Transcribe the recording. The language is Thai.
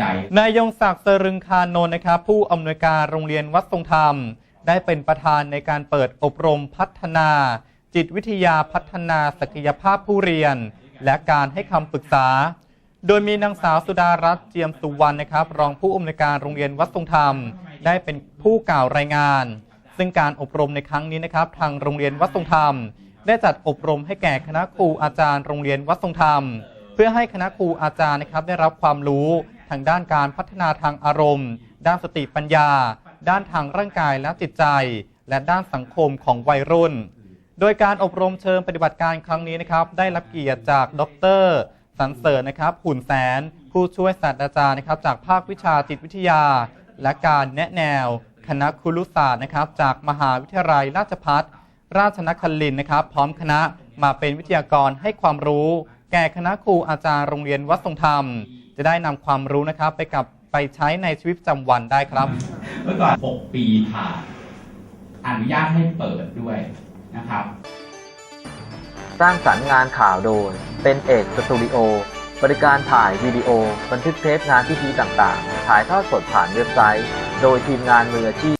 ใจ นายยงศักดิ์เสรึงคานนท์นะครับ ผู้อำนวยการโรงเรียนวัดทรงธรรม ได้เป็นประธานในการเปิดอบรมพัฒนา จิตวิทยาพัฒนาศักยภาพผู้เรียน และการให้คำปรึกษา โดยมีนางสาวสุดารัตน์เจียมสุวรรณนะครับ รองผู้อำนวยการโรงเรียนวัดทรงธรรม ได้เป็นผู้กล่าวรายงาน ซึ่งการอบรมในครั้งนี้นะครับ ทางโรงเรียนวัดทรงธรรม ได้จัดอบรมให้แก่คณะครูอาจารย์โรงเรียนวัดทรงธรรมเพื่อให้คณะครูอาจารย์นะครับได้รับความรู้ ทางด้านการพัฒนาทางอารมณ์ ด้านสติปัญญา ด้านทางร่างกายและจิตใจ และด้านสังคมของวัยรุ่น โดยการอบรมเชิงปฏิบัติการครั้งนี้นะครับ ได้รับเกียรติจากดรสันเสริญนะครับหุ่นแสน ผู้ช่วยศาสตราจารย์นะครับ จากภาควิชาจิตวิทยา และการแนะแนว คณะครุศาสตร์นะครับ จากมหาวิทยาลัยราชภัฏราชนครินทร์นะครับ พร้อมคณะมาเป็นวิทยากรให้ความรู้ แก่คณะครูอาจารย์โรงเรียนวัดทรงธรรม จะได้นำความรู้นะครับไปกับไปใช้ในชีวิตประจำวันได้ครับ เมื่อก่อน 6 ปีผ่านอนุญาตให้เปิดด้วยนะครับ สร้างสรรค์งานข่าวโดย เป็นเอกสตูดิโอ บริการถ่ายวิดีโอ บันทึกเทปงานพิธีต่างๆ ถ่ายทอดสดผ่านเว็บไซต์ โดยทีมงานมืออาชีพ